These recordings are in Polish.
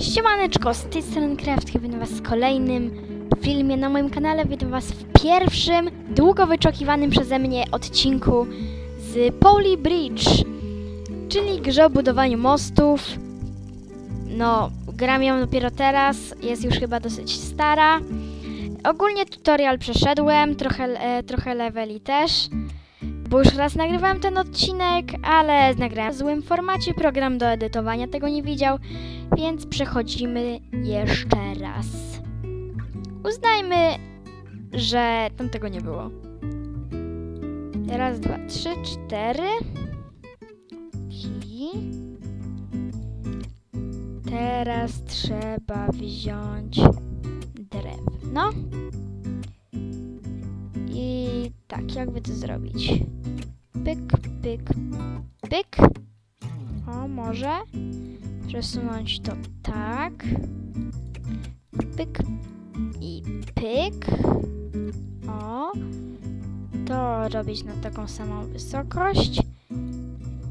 Siemaneczko, z tej strony Craft, witam was w kolejnym filmie na moim kanale. Witam was w pierwszym, długo wyczekiwanym przeze mnie odcinku z Poly Bridge, czyli grze o budowaniu mostów. No, gram ją dopiero teraz, jest już chyba dosyć stara. Ogólnie tutorial przeszedłem, trochę, e, trochę leveli też. Bo już raz nagrywałem ten odcinek, ale nagrałem w złym formacie, program do edytowania tego nie widział, więc przechodzimy jeszcze raz. Uznajmy, że tam tego nie było. Raz, dwa, trzy, cztery. I teraz trzeba wziąć drewno. Tak, jakby to zrobić? Pyk, pyk, pyk. O, może przesunąć to tak. Pyk i pyk. O, to robić na taką samą wysokość.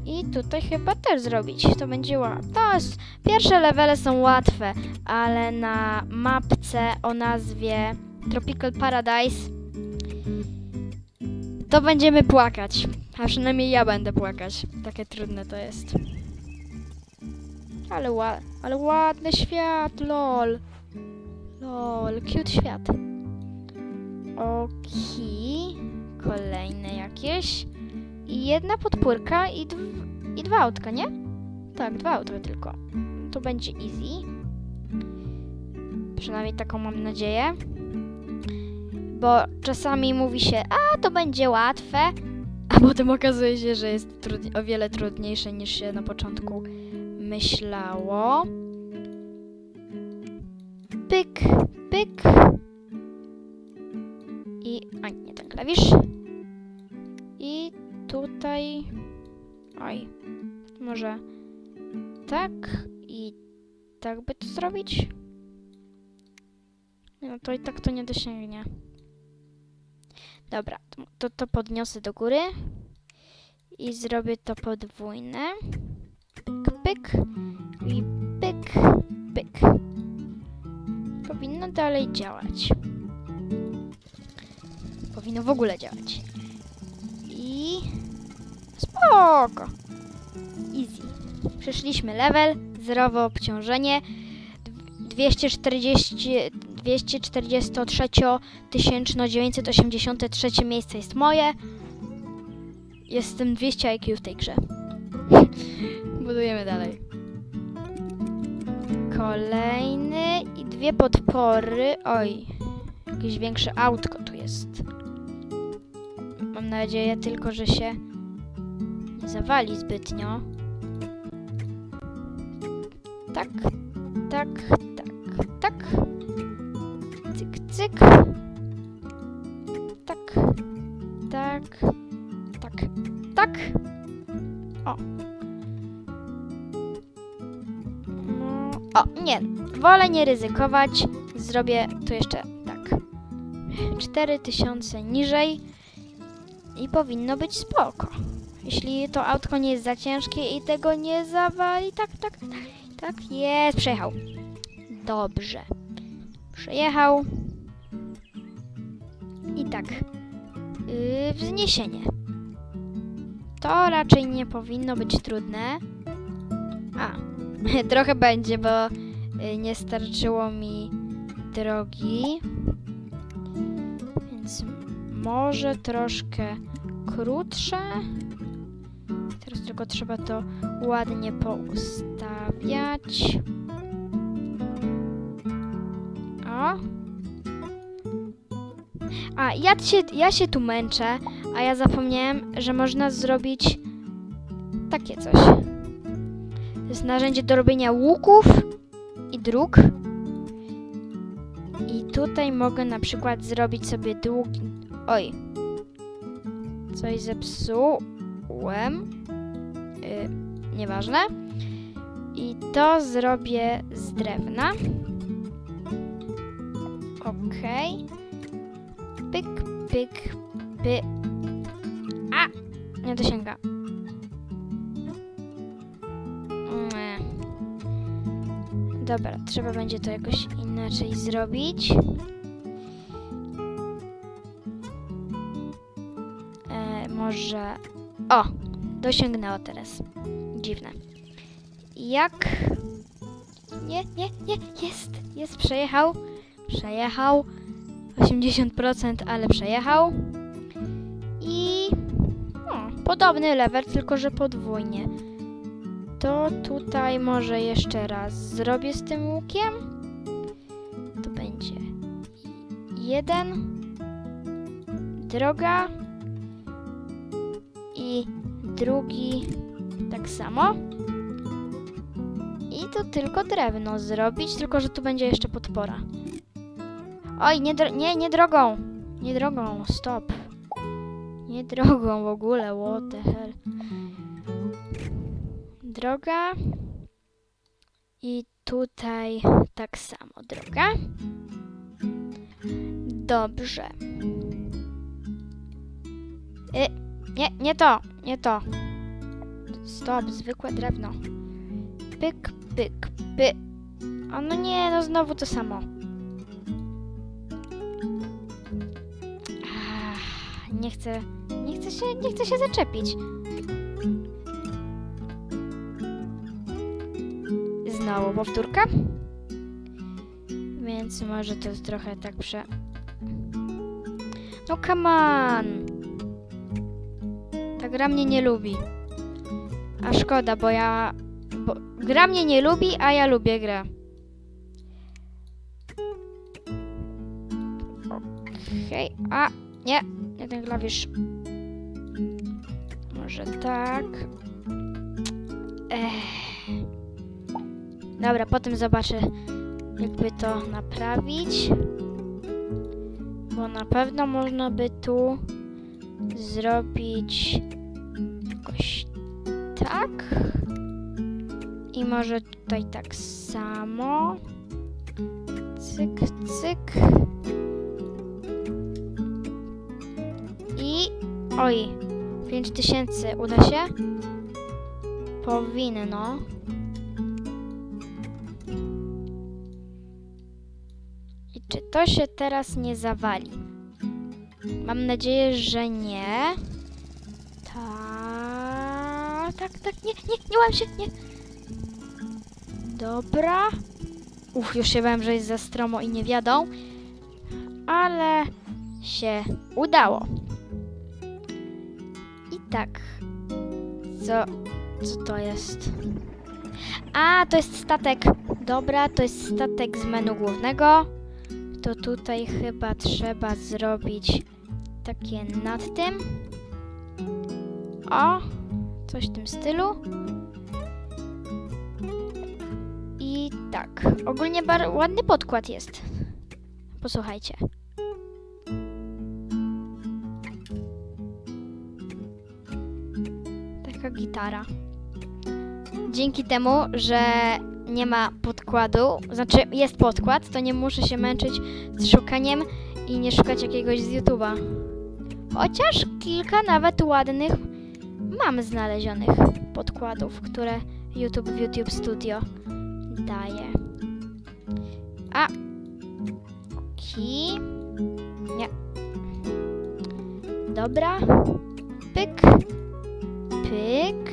I tutaj chyba też zrobić. To będzie łatwe. To jest, pierwsze levele są łatwe, ale na mapce o nazwie Tropical Paradise to będziemy płakać. A przynajmniej ja będę płakać. Takie trudne to jest. Ale, ła ale ładny świat, lol. Lol, cute świat. Okej. Kolejne jakieś. I jedna podpórka i, i dwa autka, nie? Tak, dwa autka tylko. To będzie easy. Przynajmniej taką mam nadzieję bo czasami mówi się, a to będzie łatwe, a potem okazuje się, że jest trud- o wiele trudniejsze niż się na początku myślało. Pyk, pyk. I, a nie ten klawisz. I tutaj, oj, może tak i tak by to zrobić? No to i tak to nie dosięgnie. Dobra, to, to, podniosę do góry i zrobię to podwójne. Pyk, i pyk, pyk. Powinno dalej działać. Powinno w ogóle działać. I spoko. Easy. Przeszliśmy level, zerowe obciążenie, dw- 240, 243 1983 miejsce jest moje. Jestem 200 IQ w tej grze. Budujemy dalej. Kolejny i dwie podpory. Oj, jakieś większe autko tu jest. Mam nadzieję tylko, że się nie zawali zbytnio. Tak, tak, tak, tak. Cyk. Tak, tak, tak, tak. O. No, o, nie. Wolę nie ryzykować. Zrobię to jeszcze tak. 4000 niżej i powinno być spoko. Jeśli to autko nie jest za ciężkie i tego nie zawali, tak, tak, tak, tak, jest, przejechał. Dobrze. Przejechał. I tak. Yy, wzniesienie. To raczej nie powinno być trudne. A, trochę będzie, bo y, nie starczyło mi drogi. Więc może troszkę krótsze. Teraz tylko trzeba to ładnie poustawiać. A, ja się, ja się tu męczę, a ja zapomniałem, że można zrobić takie coś. To jest narzędzie do robienia łuków i dróg. I tutaj mogę na przykład zrobić sobie długi... Oj. Coś zepsułem. Yy, nieważne. I to zrobię z drewna. Okej. Pyk, pyk, py. A! Nie dosięga. Nie. Dobra, trzeba będzie to jakoś inaczej zrobić. E, może. O! Dosięgnęło teraz. Dziwne. Jak. Nie, nie, nie, jest, jest, przejechał. Przejechał. 80%, ale przejechał. I. O, podobny level, tylko że podwójnie. To tutaj może jeszcze raz zrobię z tym łukiem. To będzie jeden, droga i drugi tak samo. I to tylko drewno zrobić, tylko że tu będzie jeszcze podpora. Oj, nie, nie, nie drogą. Nie drogą, stop. Nie drogą w ogóle, what the hell. Droga. I tutaj tak samo droga. Dobrze. Y, nie, nie to, nie to. Stop, zwykłe drewno. Pyk, pyk, py. O no nie, no znowu to samo. Nie chcę, nie chcę się, nie chcę się zaczepić. Znowu powtórka. Więc może to trochę tak prze... No come on! Ta gra mnie nie lubi. A szkoda, bo ja... Bo gra mnie nie lubi, a ja lubię grę. Okej, a nie, nie ten klawisz. Może tak. Ech. Dobra, potem zobaczę, jakby to naprawić. Bo na pewno można by tu zrobić jakoś tak. I może tutaj tak samo. Cyk, cyk. I oj, 5000 uda się? Powinno. I czy to się teraz nie zawali? Mam nadzieję, że nie. Tak, tak, tak, nie, nie, nie łam się, nie. Dobra. Uff, już się bałem, że jest za stromo i nie wiadą. Ale się udało. Tak. Co, co to jest? A, to jest statek. Dobra, to jest statek z menu głównego. To tutaj chyba trzeba zrobić takie nad tym. O, coś w tym stylu. I tak. Ogólnie ładny podkład jest. Posłuchajcie. Gitara. Dzięki temu, że nie ma podkładu, znaczy jest podkład, to nie muszę się męczyć z szukaniem i nie szukać jakiegoś z YouTube'a. Chociaż kilka nawet ładnych mam znalezionych podkładów, które YouTube w YouTube Studio daje. A. Ki. Nie. Dobra. Pyk. Pyk.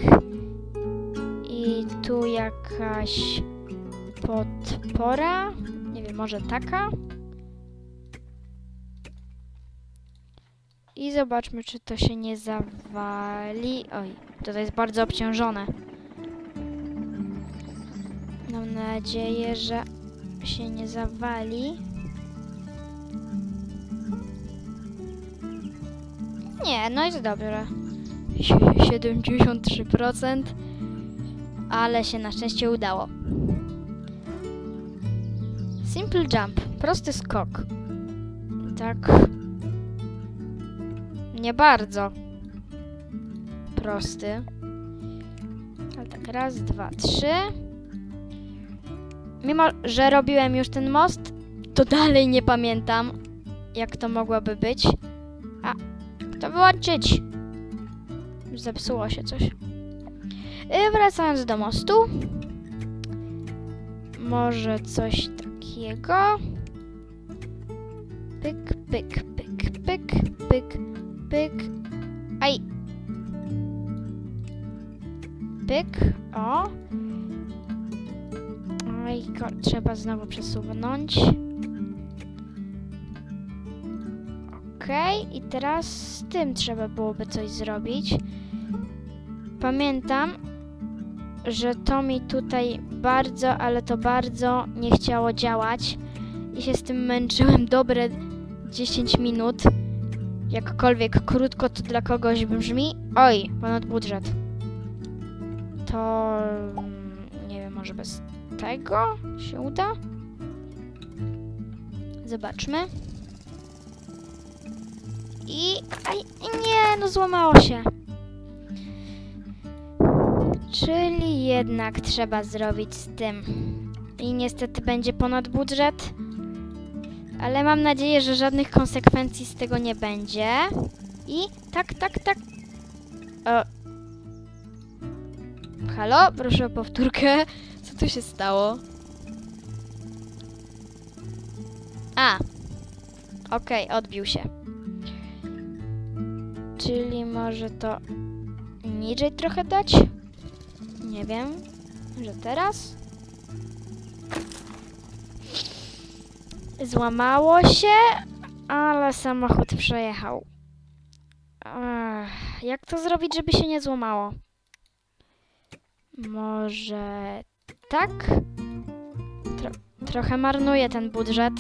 I tu jakaś podpora. Nie wiem, może taka. I zobaczmy, czy to się nie zawali. Oj, to jest bardzo obciążone. Mam nadzieję, że się nie zawali. Nie, no jest dobrze. Sie- 73%. Ale się na szczęście udało. Simple jump. Prosty skok. Tak. Nie bardzo. Prosty. Ale tak, raz, dwa, trzy. Mimo, że robiłem już ten most, to dalej nie pamiętam, jak to mogłoby być. A, to wyłączyć. Zepsuło się coś. Y, Wracając do mostu. może coś takiego. Pyk, pyk, pyk, pyk, pyk, pyk. Aj. Pyk, o. Go trzeba znowu przesunąć. Okej, i teraz z tym trzeba byłoby coś zrobić. Pamiętam, że to mi tutaj bardzo, ale to bardzo nie chciało działać i się z tym męczyłem dobre 10 minut. Jakkolwiek krótko to dla kogoś brzmi. Oj, ponad budżet. To mm, nie wiem, może bez tego się uda? Zobaczmy. I. Aj, nie, no złamało się. Czyli jednak trzeba zrobić z tym. I niestety będzie ponad budżet. Ale mam nadzieję, że żadnych konsekwencji z tego nie będzie. I tak, tak, tak. O. Halo, proszę o powtórkę. Co tu się stało? A. Okej, odbił się. Czyli może to niżej trochę dać? Nie wiem, że teraz? Złamało się, ale samochód przejechał. Ech, jak to zrobić, żeby się nie złamało? Może tak? Tro trochę marnuję ten budżet,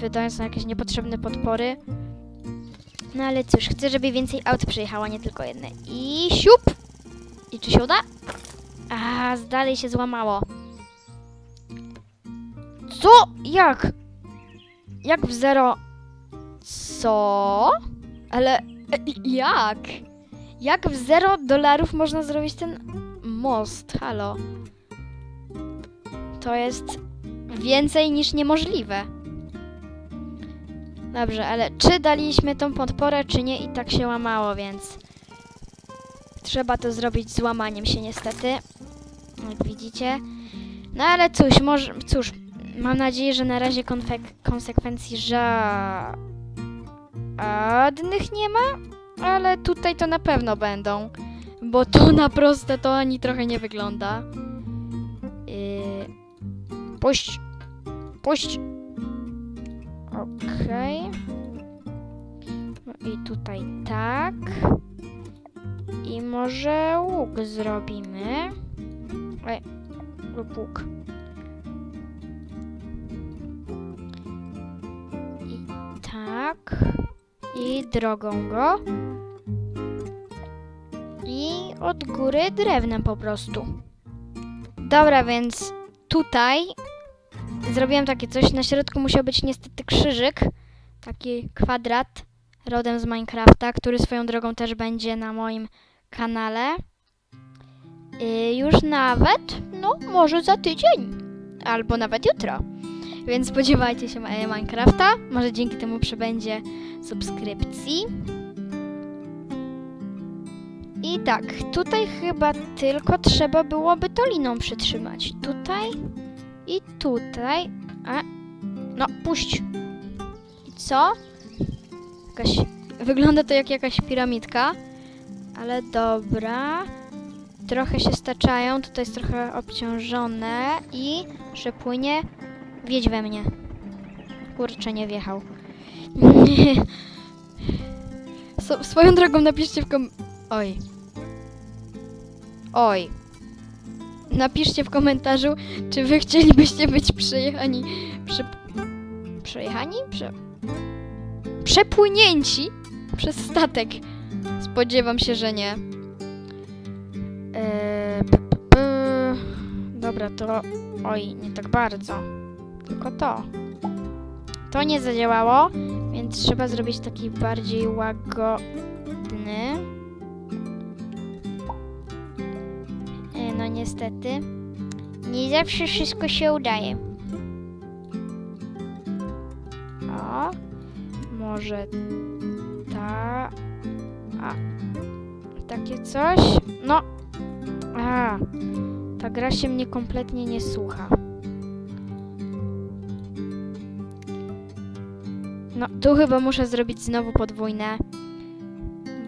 wydając na jakieś niepotrzebne podpory. No ale cóż, chcę, żeby więcej aut przyjechało, nie tylko jedne. I siup! I czy się uda? A, dalej się złamało. Co? Jak? Jak w zero? Co? Ale e, jak? Jak w zero dolarów można zrobić ten most? Halo. To jest więcej niż niemożliwe. Dobrze, ale czy daliśmy tą podporę, czy nie i tak się łamało, więc trzeba to zrobić z łamaniem się niestety. Jak widzicie. No ale cóż, może, cóż, mam nadzieję, że na razie konsekwencji żadnych nie ma, ale tutaj to na pewno będą, bo to na proste to ani trochę nie wygląda. Yy, puść, puść. Okej. No i tutaj tak. I może łuk zrobimy. Ej, lub łuk. I tak. I drogą go. I od góry drewnem po prostu. Dobra, więc tutaj zrobiłem takie coś. Na środku musiał być niestety krzyżyk. Taki kwadrat rodem z Minecrafta, który swoją drogą też będzie na moim kanale. Yy, już nawet, no może za tydzień, albo nawet jutro. Więc spodziewajcie się e, Minecrafta. Może dzięki temu przybędzie subskrypcji. I tak, tutaj chyba tylko trzeba byłoby to liną przytrzymać. Tutaj i tutaj. A, no, puść. I co? Jakaś, wygląda to jak jakaś piramidka. Ale dobra. Trochę się staczają, tutaj jest trochę obciążone i przepłynie. Wiedź we mnie. Kurczę, nie wjechał. so, swoją drogą napiszcie w kom... Oj. Oj. Napiszcie w komentarzu, czy wy chcielibyście być przejechani... Prze... Przejechani? Prze... Przepłynięci przez statek. Spodziewam się, że nie. Eee. Dobra, to. Oj, nie tak bardzo. Tylko to. To nie zadziałało, więc trzeba zrobić taki bardziej łagodny. E, no niestety. Nie zawsze wszystko się udaje. Może ta... A. Takie coś? No. A. Ta gra się mnie kompletnie nie słucha. No, tu chyba muszę zrobić znowu podwójne.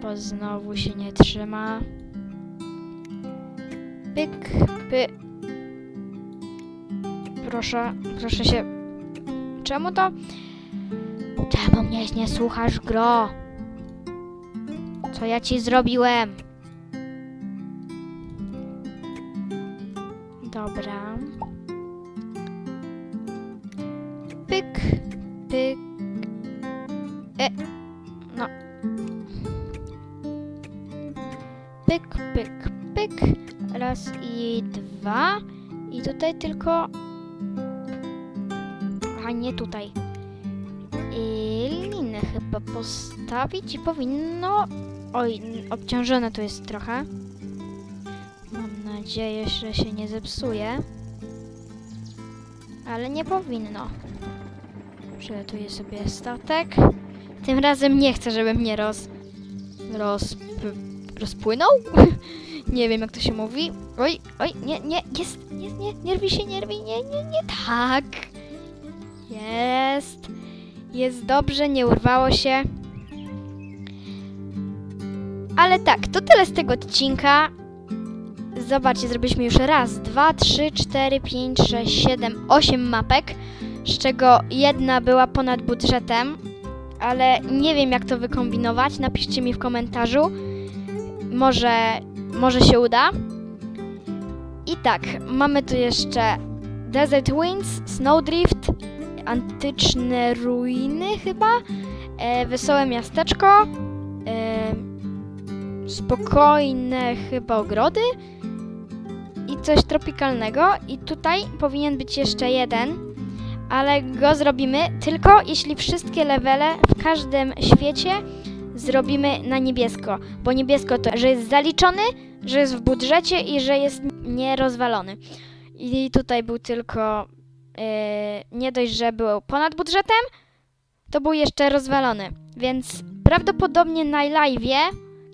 Bo znowu się nie trzyma. Pyk, py. Proszę, proszę się. Czemu to? Czemu mnie nie słuchasz, gro? Co ja ci zrobiłem? Dobra. Pyk, pyk. E, no. Pyk, pyk, pyk. Raz i dwa. I tutaj tylko. A nie tutaj. Postawić i powinno. Oj, obciążone to jest trochę. Mam nadzieję, że się nie zepsuje. Ale nie powinno. Przetuję sobie statek. Tym razem nie chcę, żeby mnie roz... roz... rozpłynął? nie wiem, jak to się mówi. Oj, oj, nie, nie, jest, jest, nie, nie rwij się, nie rwij, nie, nie, nie, tak. Jest. Jest dobrze, nie urwało się. Ale tak, to tyle z tego odcinka. Zobaczcie, zrobiliśmy już raz, dwa, trzy, cztery, pięć, sześć, siedem, osiem mapek, z czego jedna była ponad budżetem, ale nie wiem jak to wykombinować. Napiszcie mi w komentarzu. Może, może się uda. I tak, mamy tu jeszcze Desert Winds, Snowdrift, antyczne ruiny chyba, e, wesołe miasteczko, e, spokojne chyba ogrody i coś tropikalnego. I tutaj powinien być jeszcze jeden, ale go zrobimy tylko jeśli wszystkie levele w każdym świecie zrobimy na niebiesko, bo niebiesko to, że jest zaliczony, że jest w budżecie i że jest nierozwalony. I tutaj był tylko nie dość, że był ponad budżetem, to był jeszcze rozwalony. Więc prawdopodobnie na live'ie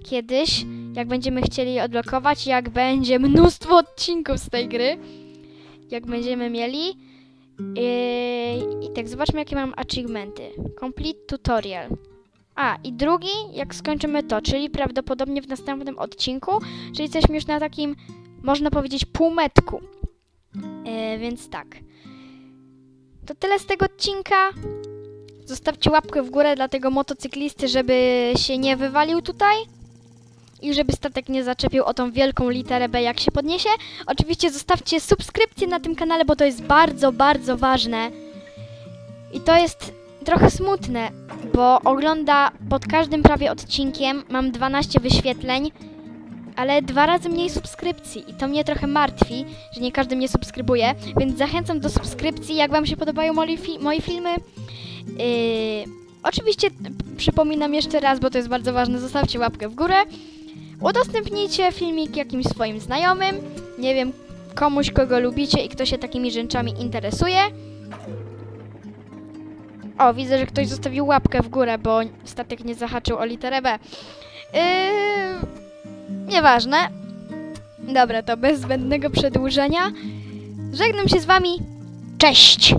kiedyś, jak będziemy chcieli odblokować, jak będzie mnóstwo odcinków z tej gry, jak będziemy mieli. Yy, I tak, zobaczmy, jakie mam achievementy. Complete tutorial. A, i drugi, jak skończymy to, czyli prawdopodobnie w następnym odcinku, czyli jesteśmy już na takim, można powiedzieć, półmetku. Yy, więc tak. To tyle z tego odcinka. Zostawcie łapkę w górę dla tego motocyklisty, żeby się nie wywalił tutaj. I żeby statek nie zaczepił o tą wielką literę B, jak się podniesie. Oczywiście zostawcie subskrypcję na tym kanale, bo to jest bardzo, bardzo ważne. I to jest trochę smutne, bo ogląda pod każdym prawie odcinkiem mam 12 wyświetleń, ale dwa razy mniej subskrypcji. I to mnie trochę martwi, że nie każdy mnie subskrybuje, więc zachęcam do subskrypcji, jak Wam się podobają moi, fi- moje filmy. Yy, oczywiście przypominam jeszcze raz, bo to jest bardzo ważne, zostawcie łapkę w górę. Udostępnijcie filmik jakimś swoim znajomym, nie wiem, komuś, kogo lubicie i kto się takimi rzeczami interesuje. O, widzę, że ktoś zostawił łapkę w górę, bo statek nie zahaczył o literę B. Yy, nieważne. Dobra, to bez zbędnego przedłużenia. Żegnam się z wami. Cześć!